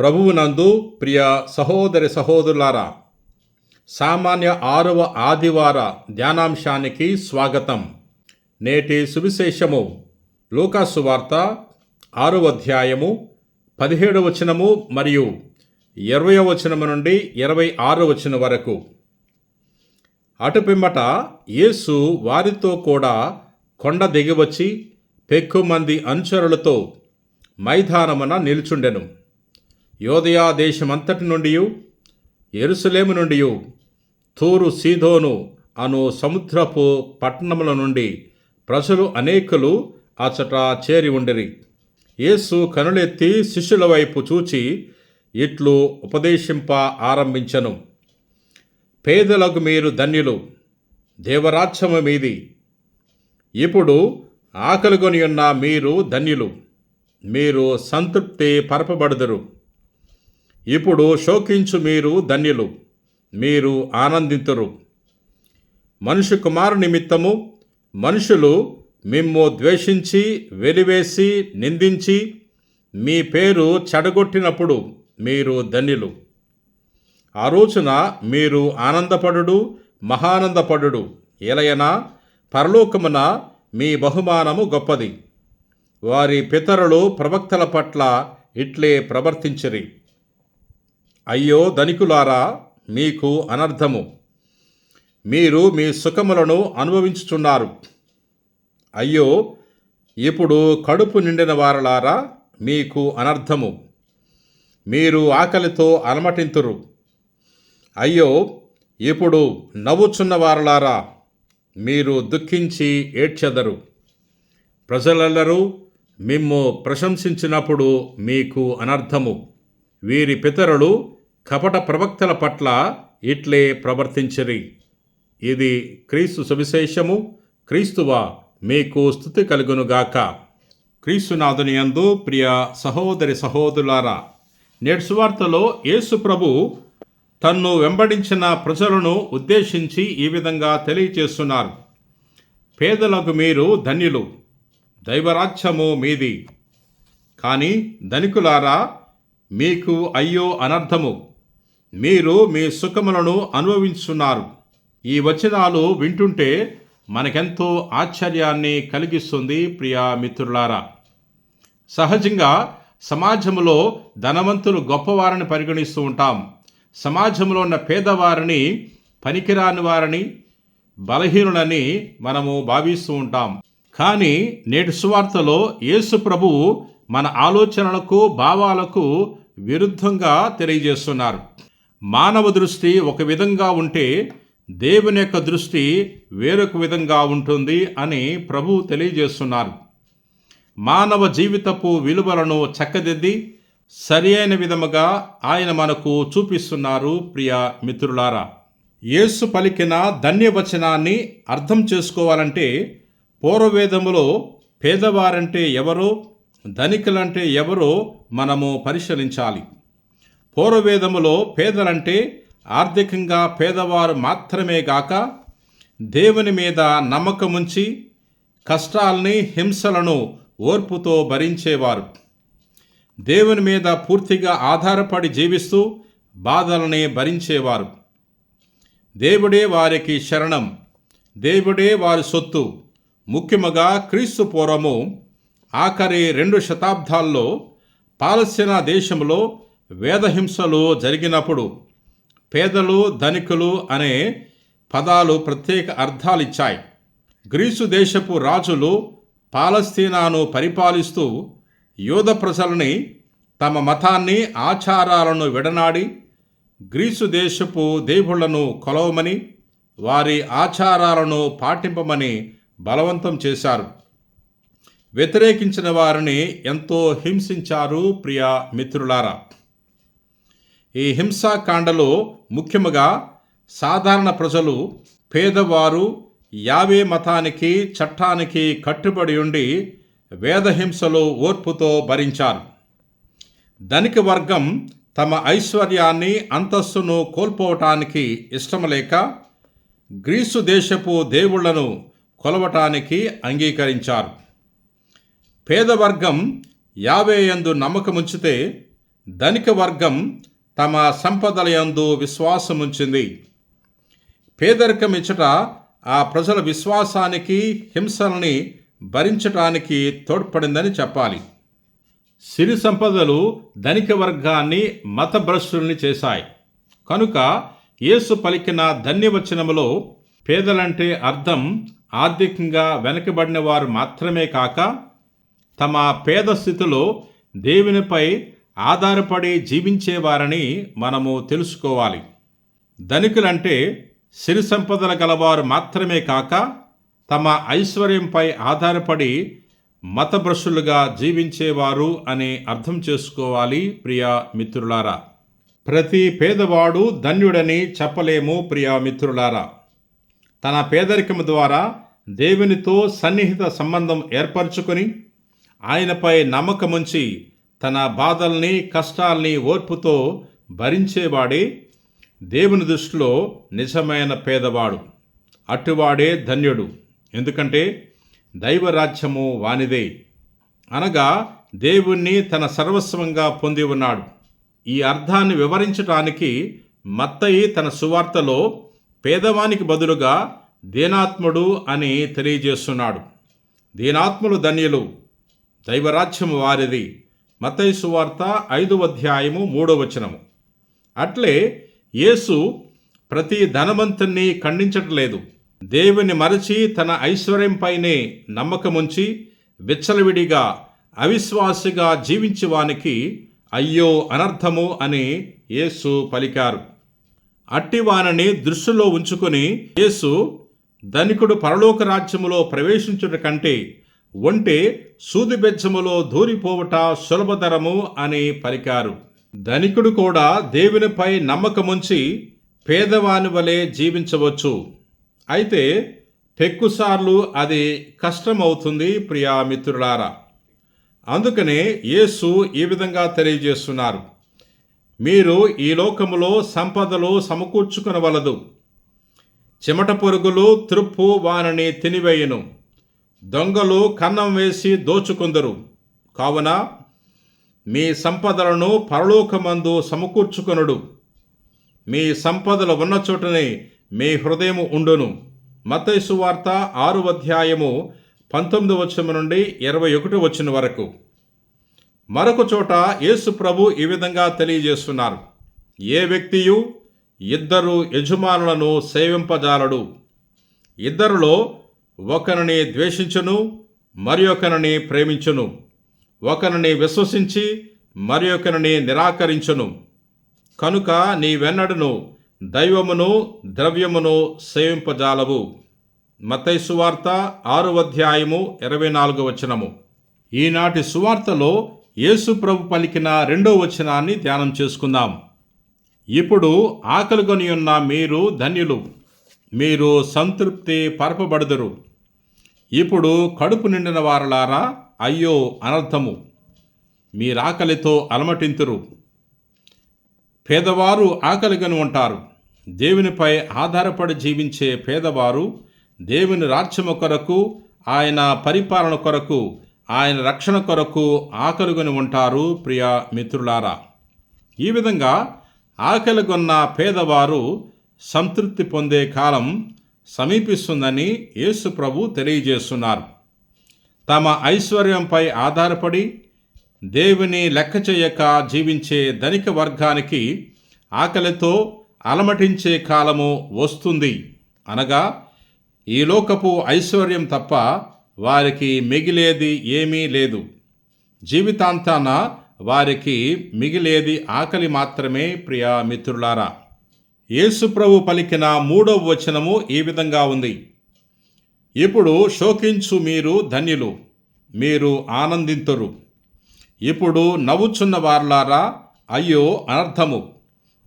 ప్రభువునందు ప్రియ సహోదరి సహోదరులారా సామాన్య ఆరవ ఆదివార ధ్యానాంశానికి స్వాగతం. నేటి సువిశేషము లూకాసు వార్త ఆరవ అధ్యాయము పదిహేడవ వచనము మరియు ఇరవై వచనము నుండి ఇరవై ఆరు వచనం వరకు. అటుపిమ్మట యేసు వారితో కూడా కొండ దిగివచ్చి పెక్కుమంది అనుచరులతో మైదానమున నిల్చుండెను. యోదయా దేశమంతటి నుండి ఎరుసలేము నుండి తూరు సీదోను అను సముద్రపు పట్టణముల నుండి ప్రజలు అనేకులు అచట చేరి ఉండిరి. యేసు కనులెత్తి శిష్యుల వైపు చూచి ఇట్లు ఉపదేశింప ఆరంభించను. పేదలకు మీరు ధన్యులు దేవరాజ్యము మీది. ఇప్పుడు ఆకలిగొని ఉన్న మీరు ధన్యులు మీరు సంతృప్తి పరపబడుదురు. ఇప్పుడు శోకించు మీరు ధన్యులు మీరు ఆనందితురు. మనుషు కుమారు నిమిత్తము మనుషులు మిమ్ము ద్వేషించి వెలివేసి నిందించి మీ పేరు చెడగొట్టినప్పుడు మీరు ధన్యులు. ఆ రోజున మీరు ఆనందపడుడు మహానందపడుడు. ఎలయనా పరలోకమున మీ బహుమానము గొప్పది. వారి పితరులు ప్రవక్తల పట్ల ఇట్లే ప్రవర్తించిరి. అయ్యో ధనికులారా మీకు అనర్థము. మీరు మీ సుఖములను అనుభవించుచున్నారు. అయ్యో ఇప్పుడు కడుపు నిండిన వారలారా మీకు అనర్థము. మీరు ఆకలితో అలమటింతురు. అయ్యో ఇప్పుడు నవ్వుచున్న వారలారా మీరు దుఃఖించి ఏడ్చెదరు. ప్రజలెల్లరూ మిమ్ము ప్రశంసించినప్పుడు మీకు అనర్థము. వీరి పితరులు కపట ప్రవక్తల పట్ల ఇట్లే ప్రవర్తించిరి. ఇది క్రీస్తు సువిశేషము క్రీస్తువా మీకు స్థుతి కలుగునుగాక క్రీస్తునాథుని యందు ప్రియ సహోదరి సహోదరులారా నేటి సువార్తలో యేసు ప్రభు తన్ను వెంబడించిన ప్రజలను ఉద్దేశించి ఈ విధంగా తెలియచేస్తున్నారు. పేదలకు మీరు ధన్యులు దైవరాజ్యము మీది. కానీ ధనికులారా మీకు అయ్యో అనర్థము మీరు మీ సుఖములను అనుభవించున్నారు. ఈ వచనాలు వింటుంటే మనకెంతో ఆశ్చర్యాన్ని కలిగిస్తుంది ప్రియా మిత్రులారా. సహజంగా సమాజంలో ధనవంతులు గొప్పవారిని పరిగణిస్తూ ఉంటాం. సమాజంలో ఉన్న పేదవారిని పనికిరాని వారిని బలహీనులని మనము భావిస్తూ ఉంటాం. కానీ నేటి సువార్తలో యేసు ప్రభువు మన ఆలోచనలకు భావాలకు విరుద్ధంగా తెలియజేస్తున్నారు. మానవ దృష్టి ఒక విధంగా ఉంటే దేవుని యొక్క దృష్టి వేరొక విధంగా ఉంటుంది అని ప్రభు తెలియజేస్తున్నారు. మానవ జీవితపు విలువలను చక్కదిద్ది సరియైన విధముగా ఆయన మనకు చూపిస్తున్నారు ప్రియ మిత్రులారా. యేసు పలికిన ధన్యవచనాన్ని అర్థం చేసుకోవాలంటే పూర్వవేదములో పేదవారంటే ఎవరో ధనికులంటే ఎవరో మనము పరిశీలించాలి. పూర్వవేదములో పేదలంటే ఆర్థికంగా పేదవారు మాత్రమే గాక దేవుని మీద నమ్మకముంచి కష్టాల్ని హింసలను ఓర్పుతో భరించేవారు. దేవుని మీద పూర్తిగా ఆధారపడి జీవిస్తూ బాధలని భరించేవారు. దేవుడే వారికి శరణం. దేవుడే వారి సొత్తు. ముఖ్యముగా క్రీస్తు పూర్వము ఆఖరి రెండు శతాబ్దాల్లో పాలస్తీనా దేశంలో వేదహింసలు జరిగినప్పుడు పేదలు ధనికులు అనే పదాలు ప్రత్యేక అర్థాలిచ్చాయి. గ్రీసు దేశపు రాజులు పాలస్తీనాను పరిపాలిస్తూ యూద ప్రజలని తమ మతాన్ని ఆచారాలను విడనాడి గ్రీసు దేశపు దేవుళ్ళను కొలవమని వారి ఆచారాలను పాటింపమని బలవంతం చేశారు. వ్యతిరేకించిన వారిని ఎంతో హింసించారు ప్రియ మిత్రులారా. ఈ హింసాకాండలో ముఖ్యముగా సాధారణ ప్రజలు పేదవారు యావే మతానికి చట్టానికి కట్టుబడి ఉండి వేదహింసలో ఓర్పుతో భరించారు. ధనిక వర్గం తమ ఐశ్వర్యాన్ని అంతస్తును కోల్పోవటానికి ఇష్టం లేక గ్రీసు దేశపు దేవుళ్ళను కొలవటానికి అంగీకరించారు. పేదవర్గం యావేయందు నమ్మకముంచితే ధనిక వర్గం తమ సంపదల యందు విశ్వాసముంచింది. పేదరికం ఇచ్చట ఆ ప్రజల విశ్వాసానికి హింసలని భరించటానికి తోడ్పడిందని చెప్పాలి. సిరి సంపదలు ధనిక వర్గాన్ని మతభ్రష్టుల్ని చేశాయి. కనుక యేసు పలికిన ధన్యవచనములో పేదలంటే అర్థం ఆర్థికంగా వెనకబడిన వారు మాత్రమే కాక తమ పేద స్థితిలో దేవునిపై ఆధారపడి జీవించేవారని మనము తెలుసుకోవాలి. ధనికులంటే సిరి సంపదల గలవారు మాత్రమే కాక తమ ఐశ్వర్యంపై ఆధారపడి మతభ్రషులుగా జీవించేవారు అని అర్థం చేసుకోవాలి ప్రియా మిత్రులారా. ప్రతి పేదవాడు ధన్యుడని చెప్పలేము ప్రియా మిత్రులారా. తన పేదరికం ద్వారా దేవునితో సన్నిహిత సంబంధం ఏర్పరచుకొని ఆయనపై నమ్మకముంచి తన బాధల్ని కష్టాల్ని ఓర్పుతో భరించేవాడే దేవుని దృష్టిలో నిజమైన పేదవాడు. అటువాడే ధన్యుడు. ఎందుకంటే దైవరాజ్యము వానిదే. అనగా దేవుణ్ణి తన సర్వస్వంగా పొంది ఉన్నాడు. ఈ అర్థాన్ని వివరించటానికి మత్తయి తన సువార్తలో పేదవానికి బదులుగా దీనాత్ముడు అని తెలియజేస్తున్నాడు. దీనాత్ములు ధన్యులు. దైవరాజ్యము వారిది. మత్తయి సువార్త ఐదు అధ్యాయము మూడో వచనము అట్లే యేసు ప్రతి ధనవంతుణ్ణి ఖండించట్లేదు. దేవుని మరచి తన ఐశ్వర్యంపైనే నమ్మకముంచి విచ్చలవిడిగా అవిశ్వాసిగా జీవించి వానికి అయ్యో అనర్థము అని యేసు పలికారు. అట్టివానని దృష్టిలో ఉంచుకొని యేసు ధనికుడు పరలోక రాజ్యములో ప్రవేశించుట కంటే ఒంటే సూదిబెజ్జములో దూరిపోవుట సులభతరము అని పలికారు. ధనికుడు కూడా దేవునిపై నమ్మకముంచి పేదవాని వలె జీవించవచ్చు. అయితే పెక్కుసార్లు అది కష్టమవుతుంది ప్రియా మిత్రులారా. అందుకనే యేసు ఈ విధంగా తెలియజేస్తున్నారు. మీరు ఈ లోకములో సంపదలు సమకూర్చుకునవలదు. చెమట పురుగులు త్రుప్పు వానని తినివేయును. దొంగలు కన్నం వేసి దోచుకుందరు. కావున మీ సంపదలను పరలోకమందు సమకూర్చుకొనుడు. మీ సంపదలు ఉన్న చోటనే మీ హృదయము ఉండును. మతైసు వార్త ఆరు అధ్యాయము పంతొమ్మిది వచనం నుండి ఇరవై ఒకటి వచ్చిన వరకు. మరొక చోట యేసు ప్రభు ఈ విధంగా తెలియజేస్తున్నారు. ఏ వ్యక్తియు ఇద్దరు యజమానులను సేవింపజాలడు. ఇద్దరులో ఒకరిని ద్వేషించును మరి ఒకరిని ప్రేమించును. ఒకరిని విశ్వసించి మరి ఒకరిని నిరాకరించును. కనుక నీవెన్నడను దైవమును ద్రవ్యమును సేవింపజాలవు. మత్తయి సువార్త ఆరు అధ్యాయము ఇరవై నాలుగు వచనము. ఈనాటి సువార్తలో యేసు ప్రభు పలికిన రెండో వచనాన్ని ధ్యానం చేసుకుందాం. ఇప్పుడు ఆకలిగొని ఉన్న మీరు ధన్యులు. మీరు సంతృప్తి పరపబడదురు. ఇప్పుడు కడుపు నిండిన వారలారా అయ్యో అనర్థము. మీరాకలితో అలమటింతురు. పేదవారు ఆకలిగని ఉంటారు. దేవునిపై ఆధారపడి జీవించే పేదవారు దేవుని రాజ్యము కొరకు ఆయన పరిపాలన కొరకు ఆయన రక్షణ కొరకు ఆకలిగొని ఉంటారు ప్రియ మిత్రులారా. ఈ విధంగా ఆకలిగొన్న పేదవారు సంతృప్తి పొందే కాలం సమీపిస్తుందని యేసు ప్రభు తెలియజేస్తున్నారు. తమ ఐశ్వర్యంపై ఆధారపడి దేవుని లెక్క చేయక జీవించే ధనిక వర్గానికి ఆకలితో అలమటించే కాలము వస్తుంది. అనగా ఈ లోకపు ఐశ్వర్యం తప్ప వారికి మిగిలేది ఏమీ లేదు. జీవితాంతాన వారికి మిగిలేది ఆకలి మాత్రమే ప్రియా మిత్రులారా. యేసుప్రభు పలికిన మూడవ వచనము ఈ విధంగా ఉంది. ఇప్పుడు శోకించు మీరు ధన్యులు మీరు ఆనందింతురు. ఇప్పుడు నవ్వుచున్న వార్లారా అయ్యో అనర్థము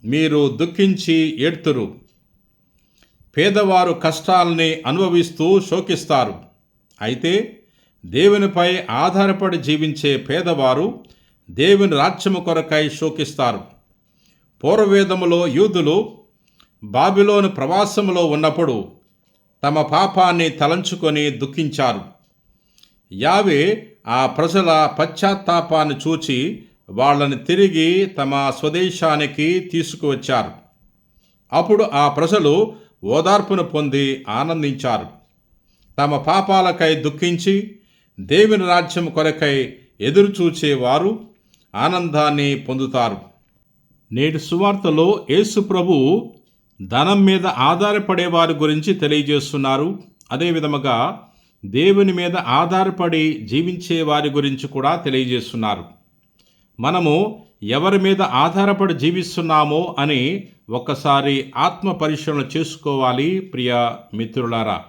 మీరు దుఃఖించి ఏడ్తురు. పేదవారు కష్టాల్ని అనుభవిస్తూ శోకిస్తారు. అయితే దేవునిపై ఆధారపడి జీవించే పేదవారు దేవుని రాజ్యము కొరకై శోకిస్తారు. పూర్వవేదములో యూదులు బాబిలోను ప్రవాసములో ఉన్నప్పుడు తమ పాపాన్ని తలంచుకొని దుఃఖించారు. యావే ఆ ప్రజల పశ్చాత్తాపాన్ని చూచి వాళ్ళని తిరిగి తమ స్వదేశానికి తీసుకువచ్చారు. అప్పుడు ఆ ప్రజలు ఓదార్పును పొంది ఆనందించారు. తమ పాపాలకై దుఃఖించి దేవుని రాజ్యం కొరకై ఎదురుచూచేవారు ఆనందాన్ని పొందుతారు. నేటి సువార్తలో యేసు ప్రభు ధనం మీద ఆధారపడే వారి గురించి తెలియజేస్తున్నారు. అదేవిధముగా దేవుని మీద ఆధారపడి జీవించే వారి గురించి కూడా తెలియజేస్తున్నారు. మనము ఎవరి మీద ఆధారపడి జీవిస్తున్నామో అని ఒక్కసారి ఆత్మ పరిశీలన చేసుకోవాలి ప్రియ మిత్రులారా.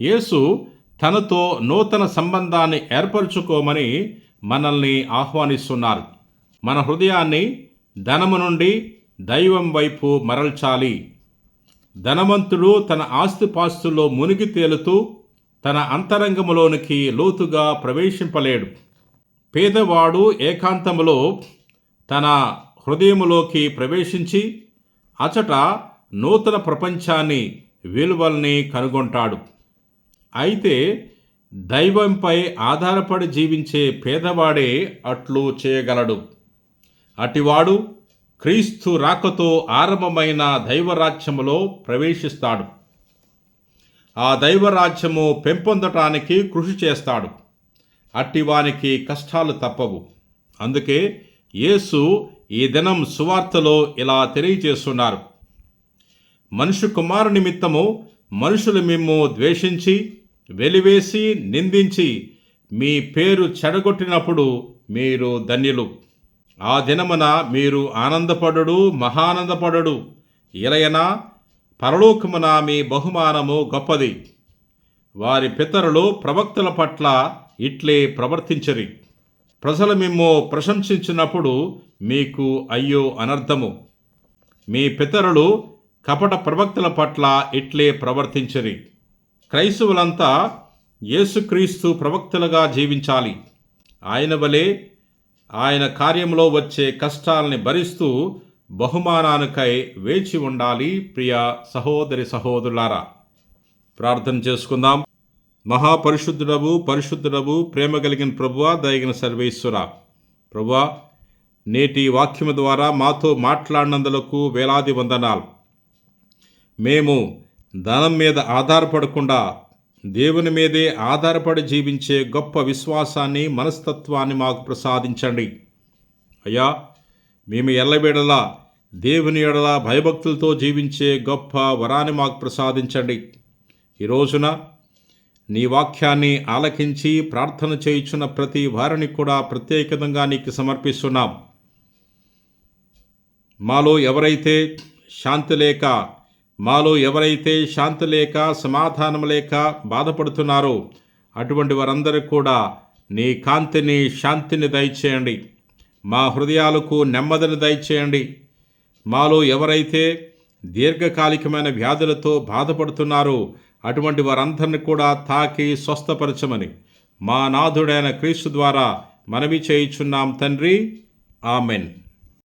యేసు తనతో నూతన సంబంధాన్ని ఏర్పరచుకోమని మనల్ని ఆహ్వానిస్తున్నారు. మన హృదయాన్ని ధనము నుండి దైవం వైపు మరల్చాలి. ధనవంతుడు తన ఆస్తిపాస్తుల్లో మునిగి తేలుతూ తన అంతరంగములోనికి లోతుగా ప్రవేశింపలేడు. పేదవాడు ఏకాంతములో తన హృదయములోకి ప్రవేశించి అచట నూతన ప్రపంచాన్ని విలువల్ని కనుగొంటాడు. అయితే దైవంపై ఆధారపడి జీవించే పేదవాడే అట్లు చేయగలడు. అటివాడు క్రీస్తు రాకతో ఆరంభమైన దైవరాజ్యములో ప్రవేశిస్తాడు. ఆ దైవరాజ్యము పెంపొందటానికి కృషి చేస్తాడు. అట్టివానికి కష్టాలు తప్పవు. అందుకే యేసు ఈ దినం సువార్తలో ఇలా తెలియజేస్తున్నారు. మనుషు కుమారు నిమిత్తము మనుషులు మిమ్ము ద్వేషించి వెలివేసి నిందించి మీ పేరు చెడగొట్టినప్పుడు మీరు ధన్యులు. ఆ దినమున మీరు ఆనందపడుడు మహానందపడుడు. ఇలయనా పరలోకమున మీ బహుమానము గొప్పది. వారి పితరులు ప్రవక్తల పట్ల ఇట్లే ప్రవర్తించరి. ప్రజలు మిమ్ము ప్రశంసించినప్పుడు మీకు అయ్యో అనర్థము. మీ పితరులు కపట ప్రవక్తల పట్ల ఇట్లే ప్రవర్తించరి. క్రైస్తవులంతా యేసుక్రీస్తు ప్రవక్తలుగా జీవించాలి. ఆయన వలె ఆయన కార్యంలో వచ్చే కష్టాలని భరిస్తూ బహుమానానికై వేచి ఉండాలి ప్రియ సహోదరి సహోదరులారా. ప్రార్థన చేసుకుందాం. మహాపరిశుద్ధుడవు పరిశుద్ధుడవు ప్రేమ కలిగిన ప్రభువ దయగిన సర్వేశ్వర. ప్రభువా నేటి వాక్యము ద్వారా మాతో మాట్లాడినందులకు వేలాది వందనాలు. మేము ధనం మీద ఆధారపడకుండా దేవుని మీదే ఆధారపడి జీవించే గొప్ప విశ్వాసాన్ని మనస్తత్వాన్ని మాకు ప్రసాదించండి. అయ్యా మేము ఎల్లవేళలా దేవుని ఎడల భయభక్తులతో జీవించే గొప్ప వరాన్ని మాకు ప్రసాదించండి. ఈ రోజున నీ వాక్యాన్ని ఆలకించి ప్రార్థన చేయుచున్న ప్రతి వారిని కూడా ప్రత్యేకంగా నీకు సమర్పిస్తున్నాం. మాలో ఎవరైతే శాంతి లేక మాలో ఎవరైతే శాంతి లేక సమాధానం లేక బాధపడుతున్నారో అటువంటి వారందరూ కూడా నీ కాంతిని శాంతిని దయచేయండి. మా హృదయాలకు నెమ్మదిని దయచేయండి. మాలో ఎవరైతే దీర్ఘకాలికమైన వ్యాధులతో బాధపడుతున్నారో అటువంటి వారందరిని కూడా తాకి స్వస్థపరచమని మా నాథుడైన క్రీస్తు ద్వారా మనవి చేయుచున్నాం తండ్రి. ఆమెన్.